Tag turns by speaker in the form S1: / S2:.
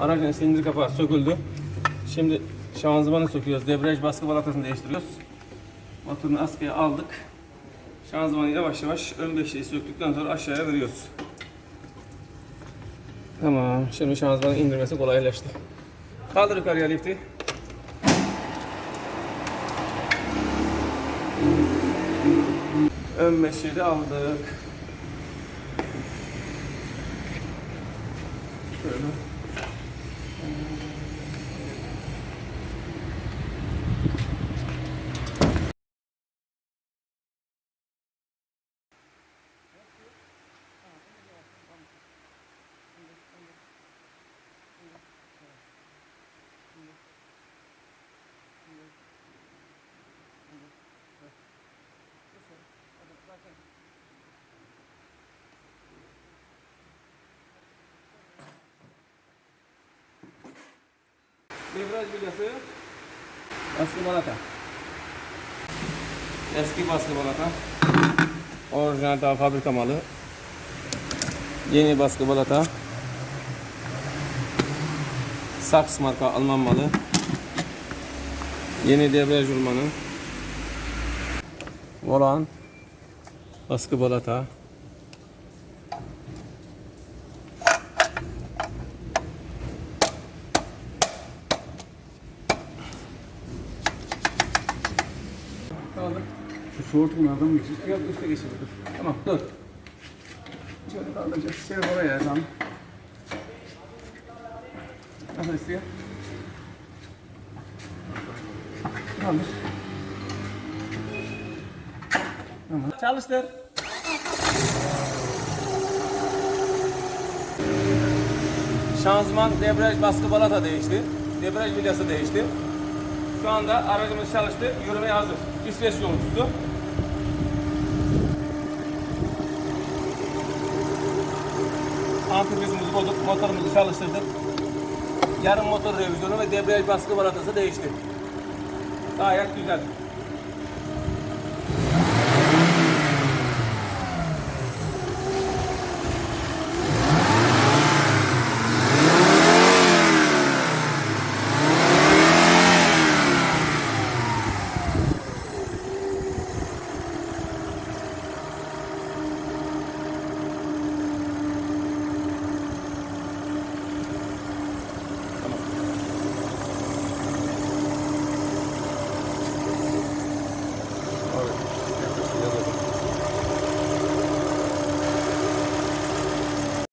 S1: Aracın silindir kapağı söküldü. Şimdi şanzımanı söküyoruz. Debriyaj baskı balatasını değiştiriyoruz. Motorunu askıya aldık. Şanzımanı yavaş yavaş ön beşliği söktükten sonra aşağıya veriyoruz. Tamam. Şimdi şanzımanı indirmesi kolaylaştı. Kaldır yukarıya lifti. Ön beşliği de aldık. Şöyle. Devraj bilyası. Baskı balata. Eski baskı balata. Orijinal daha fabrika malı. Yeni baskı balata. Saks marka Alman malı. Yeni debriyaj ulmanı. Volan. Baskı balata. Kaldır.
S2: Şu soğuk bunlardan mı geçecek?
S1: Yok üstte geçelim dur. Tamam dur. Şöyle kaldıracağız. Şey oraya tamam. Nasıl istiyor? Kaldır. Tamam. Çalıştır. Şanzıman, debriyaj, baskı balata değişti. Debriyaj vidyası değişti. Şu anda aracımız çalıştı. Yürümeye hazır. İsveç yolcusu. Antifrizimizi koyduk, motorumuzu çalıştırdık. Yarım motor revizyonu ve debriyaj baskı balatası değişti. Gayet güzel.